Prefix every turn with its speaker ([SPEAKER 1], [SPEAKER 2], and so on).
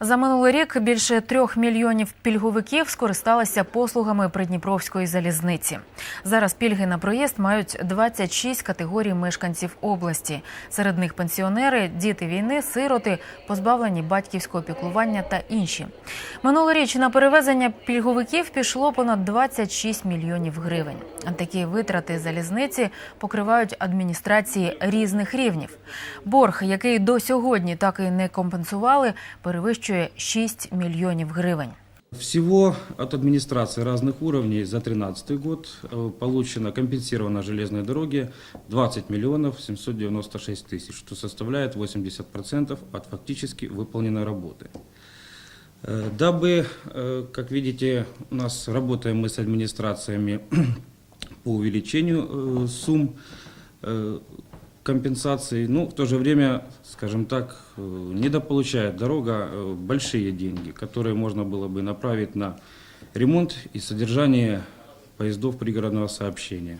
[SPEAKER 1] За минулий рік більше трьох мільйонів пільговиків скористалися послугами Придніпровської залізниці. Зараз пільги на проїзд мають 26 категорій мешканців області. Серед них пенсіонери, діти війни, сироти, позбавлені батьківського піклування та інші. Минулоріч на перевезення пільговиків пішло понад 26 мільйонів гривень. Такі витрати залізниці покривають адміністрації різних рівнів. Борг, який до сьогодні так і не компенсували, перевищує 6 мільйонів гривень.
[SPEAKER 2] Всего от администрации разных уровней за 2013 год э, получено компенсировано железной дороге 20 миллионов 796 тысяч, что составляет 80% от фактически выполненной работы. Э, Дабы, э, как видите, у нас работаем мы с администрациями по увеличению сумм компенсации, но в то же время, скажем так, э, недополучает дорога э, большие деньги, которые можно было бы направить на ремонт и содержание поездов пригородного сообщения.